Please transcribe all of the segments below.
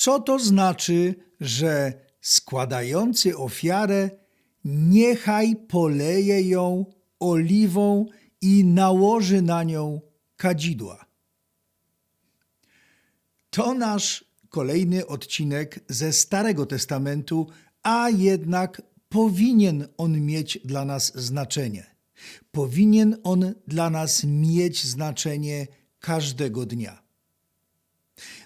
Co to znaczy, że składający ofiarę niechaj poleje ją oliwą i nałoży na nią kadzidła? To nasz kolejny odcinek ze Starego Testamentu, a jednak powinien on mieć dla nas znaczenie. Powinien on dla nas mieć znaczenie każdego dnia.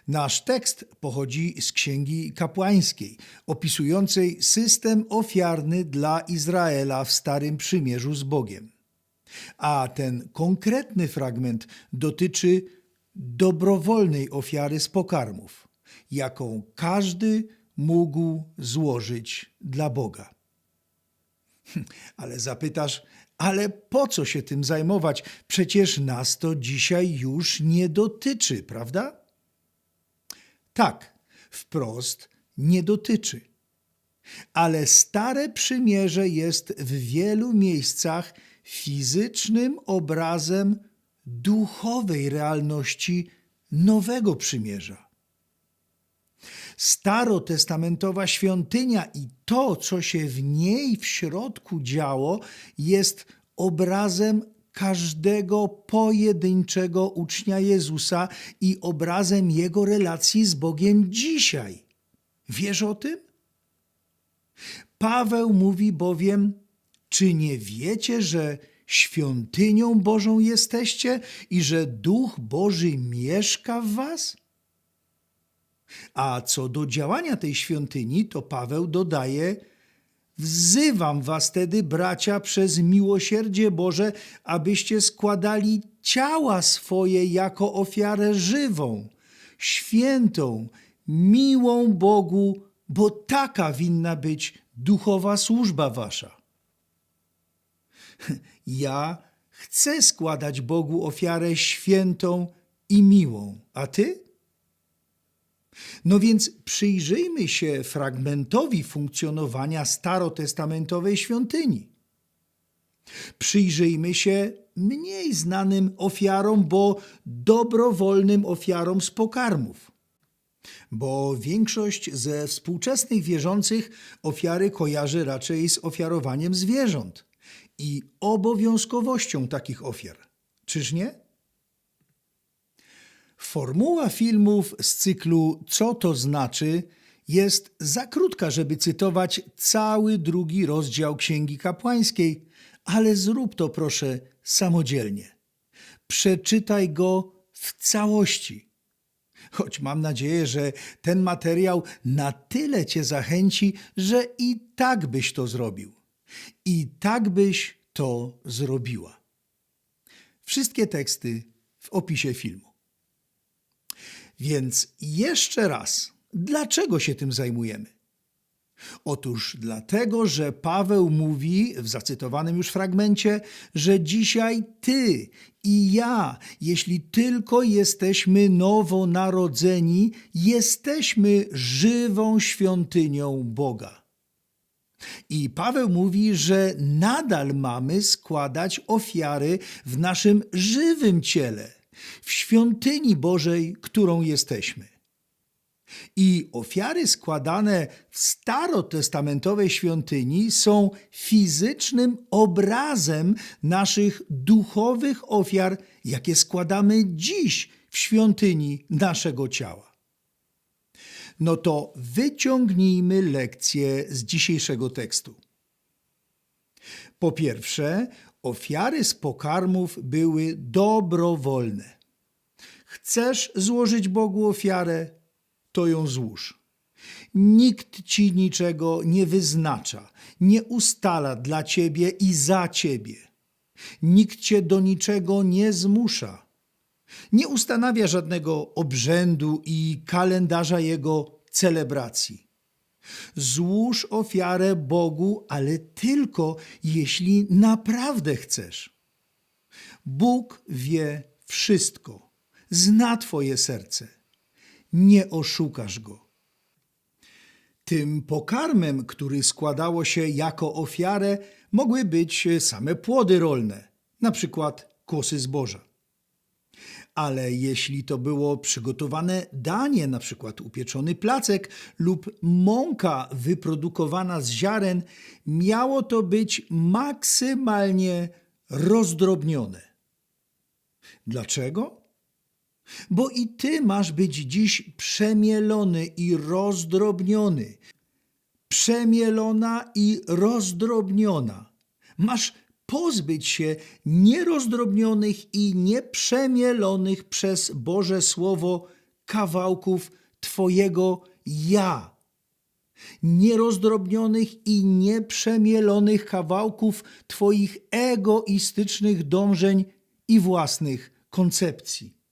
Nasz tekst pochodzi z Księgi Kapłańskiej, opisującej system ofiarny dla Izraela w Starym Przymierzu z Bogiem. A ten konkretny fragment dotyczy dobrowolnej ofiary z pokarmów, jaką każdy mógł złożyć dla Boga. Hm, Ale zapytasz, ale po co się tym zajmować? Przecież nas to dzisiaj już nie dotyczy, prawda? Tak, wprost nie dotyczy. Ale Stare Przymierze jest w wielu miejscach fizycznym obrazem duchowej realności Nowego Przymierza. Starotestamentowa świątynia i to, co się w niej w środku działo, jest obrazem każdego pojedynczego ucznia Jezusa i obrazem jego relacji z Bogiem dzisiaj. Wiesz o tym? Paweł mówi bowiem: Czy nie wiecie, że świątynią Bożą jesteście i że Duch Boży mieszka w Was? A co do działania tej świątyni, to Paweł dodaje: Wzywam was tedy, bracia, przez miłosierdzie Boże, abyście składali ciała swoje jako ofiarę żywą, świętą, miłą Bogu, bo taka winna być duchowa służba wasza. Ja chcę składać Bogu ofiarę świętą i miłą, a ty? No więc przyjrzyjmy się fragmentowi funkcjonowania starotestamentowej świątyni. Przyjrzyjmy się mniej znanym ofiarom, bo dobrowolnym ofiarom z pokarmów. Bo większość ze współczesnych wierzących ofiary kojarzy raczej z ofiarowaniem zwierząt i obowiązkowością takich ofiar. Czyż nie? Formuła filmów z cyklu Co to znaczy jest za krótka, żeby cytować cały drugi rozdział Księgi Kapłańskiej, ale zrób to proszę samodzielnie. Przeczytaj go w całości. Choć mam nadzieję, że ten materiał na tyle Cię zachęci, że i tak byś to zrobił. I tak byś to zrobiła. Wszystkie teksty w opisie filmu. Więc jeszcze raz, dlaczego się tym zajmujemy? Otóż dlatego, że Paweł mówi w zacytowanym już fragmencie, że dzisiaj ty i ja, jeśli tylko jesteśmy nowonarodzeni, jesteśmy żywą świątynią Boga. I Paweł mówi, że nadal mamy składać ofiary w naszym żywym ciele, w świątyni Bożej, którą jesteśmy. I ofiary składane w starotestamentowej świątyni są fizycznym obrazem naszych duchowych ofiar, jakie składamy dziś w świątyni naszego ciała. No to wyciągnijmy lekcje z dzisiejszego tekstu. Po pierwsze, ofiary z pokarmów były dobrowolne. Chcesz złożyć Bogu ofiarę, to ją złóż. Nikt ci niczego nie wyznacza, nie ustala dla ciebie i za ciebie. Nikt cię do niczego nie zmusza. Nie ustanawia żadnego obrzędu i kalendarza jego celebracji. Złóż ofiarę Bogu, ale tylko jeśli naprawdę chcesz. Bóg wie wszystko, zna Twoje serce. Nie oszukasz go. Tym pokarmem, który składało się jako ofiarę, mogły być same płody rolne, na przykład kłosy zboża. ale jeśli to było przygotowane danie, na przykład upieczony placek lub mąka wyprodukowana z ziaren, miało to być maksymalnie rozdrobnione. Dlaczego? Bo i ty masz być dziś przemielony i rozdrobniony. Przemielona i rozdrobniona. Masz pozbyć się nierozdrobnionych i nieprzemielonych przez Boże Słowo kawałków Twojego ja. Nierozdrobnionych i nieprzemielonych kawałków Twoich egoistycznych dążeń i własnych koncepcji.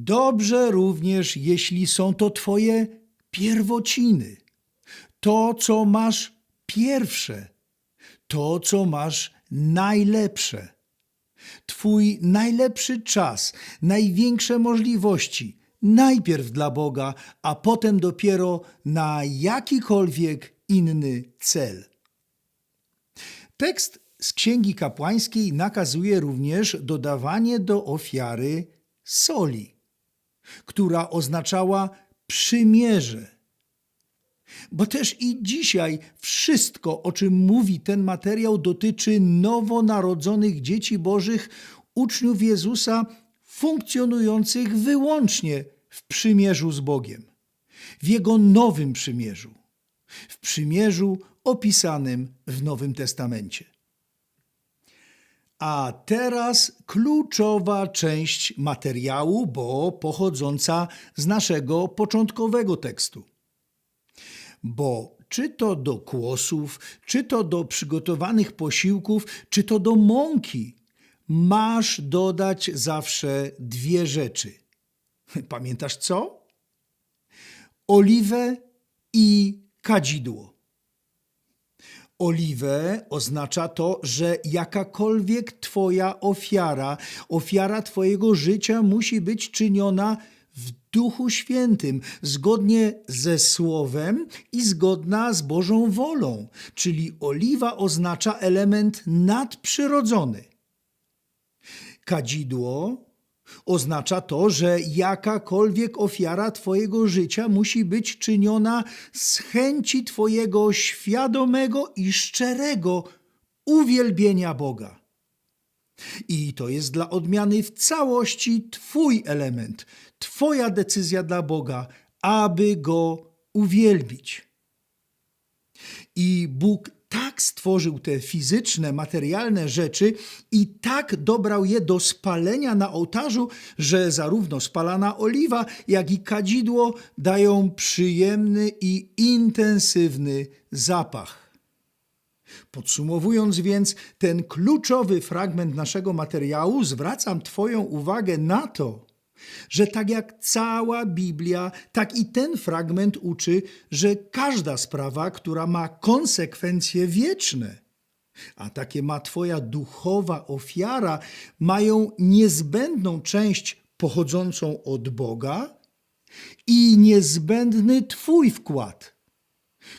Dobrze również, jeśli są to Twoje pierwociny, to, co masz pierwsze, to, co masz najlepsze. Twój najlepszy czas, największe możliwości, najpierw dla Boga, a potem dopiero na jakikolwiek inny cel. Tekst z Księgi Kapłańskiej nakazuje również dodawanie do ofiary soli, która oznaczała przymierze. Bo też i dzisiaj wszystko, o czym mówi ten materiał, dotyczy nowonarodzonych dzieci Bożych, uczniów Jezusa, funkcjonujących wyłącznie w przymierzu z Bogiem, w Jego nowym przymierzu, w przymierzu opisanym w Nowym Testamencie. A teraz kluczowa część materiału, bo pochodząca z naszego początkowego tekstu. Bo czy to do kłosów, czy to do przygotowanych posiłków, czy to do mąki, masz dodać zawsze dwie rzeczy. Pamiętasz co? Oliwę i kadzidło. Oliwę oznacza to, że jakakolwiek Twoja ofiara, ofiara Twojego życia musi być czyniona w Duchu Świętym, zgodnie ze Słowem i zgodna z Bożą wolą, czyli oliwa oznacza element nadprzyrodzony. Kadzidło oznacza to, że jakakolwiek ofiara Twojego życia musi być czyniona z chęci Twojego świadomego i szczerego uwielbienia Boga. I to jest dla odmiany w całości Twój element, Twoja decyzja dla Boga, aby Go uwielbić. I Bóg tak stworzył te fizyczne, materialne rzeczy i tak dobrał je do spalenia na ołtarzu, że zarówno spalana oliwa, jak i kadzidło dają przyjemny i intensywny zapach. Podsumowując więc ten kluczowy fragment naszego materiału, zwracam Twoją uwagę na to, że tak jak cała Biblia, tak i ten fragment uczy, że każda sprawa, która ma konsekwencje wieczne, a takie ma Twoja duchowa ofiara, mają niezbędną część pochodzącą od Boga i niezbędny Twój wkład,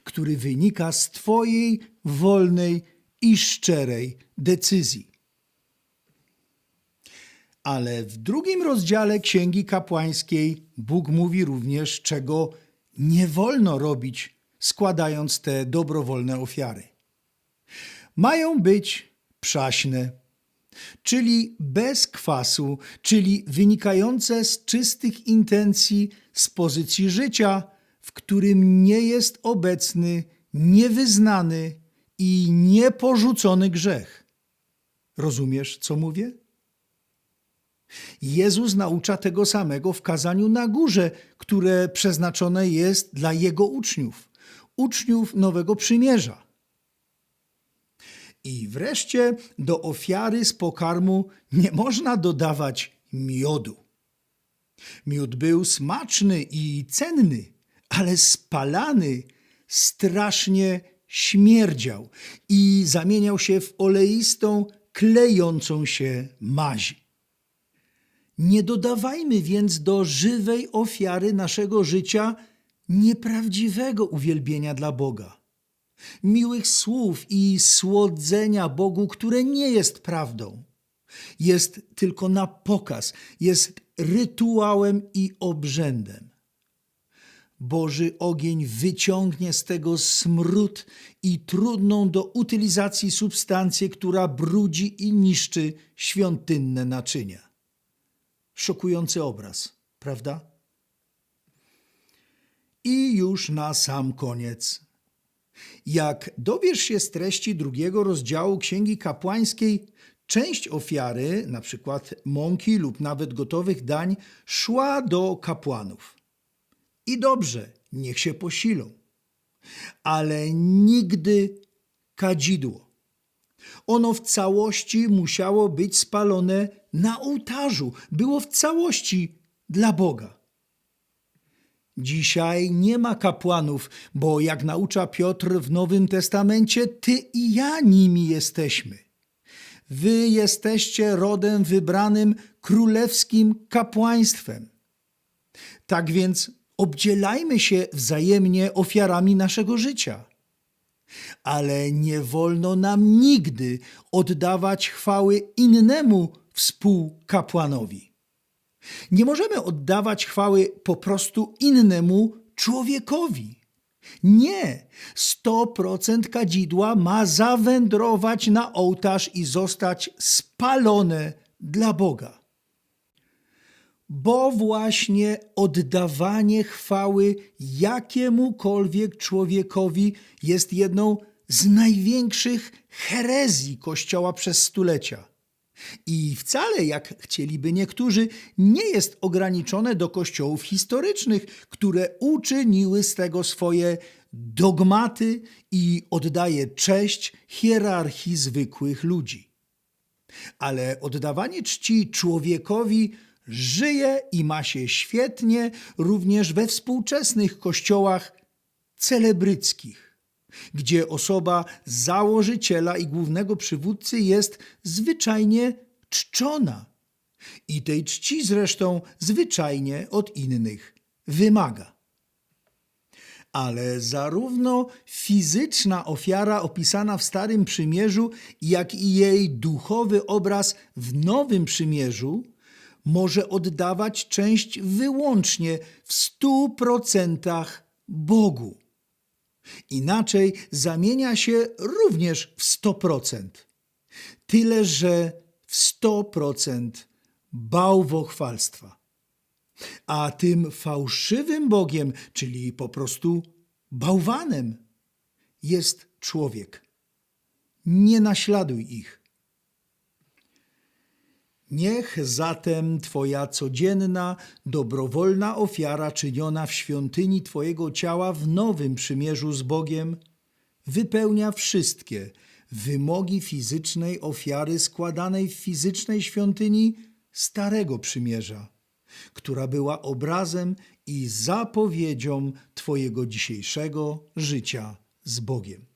który wynika z Twojej wolnej i szczerej decyzji. Ale w drugim rozdziale Księgi Kapłańskiej Bóg mówi również, czego nie wolno robić, składając te dobrowolne ofiary. Mają być przaśne, czyli bez kwasu, czyli wynikające z czystych intencji, z pozycji życia, w którym nie jest obecny niewyznany i nieporzucony grzech. Rozumiesz, co mówię? Jezus naucza tego samego w kazaniu na górze, które przeznaczone jest dla Jego uczniów, uczniów Nowego Przymierza. I wreszcie do ofiary z pokarmu nie można dodawać miodu. Miód był smaczny i cenny, ale spalany strasznie śmierdział i zamieniał się w oleistą, klejącą się mazi. Nie dodawajmy więc do żywej ofiary naszego życia nieprawdziwego uwielbienia dla Boga, miłych słów i słodzenia Bogu, które nie jest prawdą, Jest tylko na pokaz, jest rytuałem i obrzędem. Boży ogień wyciągnie z tego smród i trudną do utylizacji substancję, która brudzi i niszczy świątynne naczynia. Szokujący obraz, prawda? I już na sam koniec. Jak dowiesz się z treści drugiego rozdziału Księgi Kapłańskiej, część ofiary, na przykład mąki lub nawet gotowych dań, szła do kapłanów. I dobrze, niech się posilą. Ale nigdy kadzidło. Ono w całości musiało być spalone na ołtarzu, było w całości dla Boga. Dzisiaj nie ma kapłanów, bo jak naucza Piotr w Nowym Testamencie, ty i ja nimi jesteśmy. Wy jesteście rodem wybranym królewskim kapłaństwem. Tak więc obdzielajmy się wzajemnie ofiarami naszego życia. Ale nie wolno nam nigdy oddawać chwały innemu współkapłanowi. Nie możemy oddawać chwały po prostu innemu człowiekowi. Nie, 100% kadzidła ma zawędrować na ołtarz i zostać spalone dla Boga. Bo właśnie oddawanie chwały jakiemukolwiek człowiekowi jest jedną z największych herezji Kościoła przez stulecia. I wcale, jak chcieliby niektórzy, nie jest ograniczone do kościołów historycznych, które uczyniły z tego swoje dogmaty i oddaje cześć hierarchii zwykłych ludzi. Ale oddawanie czci człowiekowi żyje i ma się świetnie również we współczesnych kościołach celebryckich gdzie osoba założyciela i głównego przywódcy jest zwyczajnie czczona. I tej czci zresztą zwyczajnie od innych wymaga. Ale zarówno fizyczna ofiara opisana w Starym Przymierzu, jak i jej duchowy obraz w Nowym Przymierzu może oddawać część wyłącznie w stu procentach Bogu. Inaczej zamienia się również w 100%. Tyle, że w 100% bałwochwalstwa. A tym fałszywym Bogiem, czyli po prostu bałwanem, jest człowiek. Nie naśladuj ich. Niech zatem Twoja codzienna, dobrowolna ofiara czyniona w świątyni Twojego ciała w nowym przymierzu z Bogiem wypełnia wszystkie wymogi fizycznej ofiary składanej w fizycznej świątyni Starego Przymierza, która była obrazem i zapowiedzią Twojego dzisiejszego życia z Bogiem.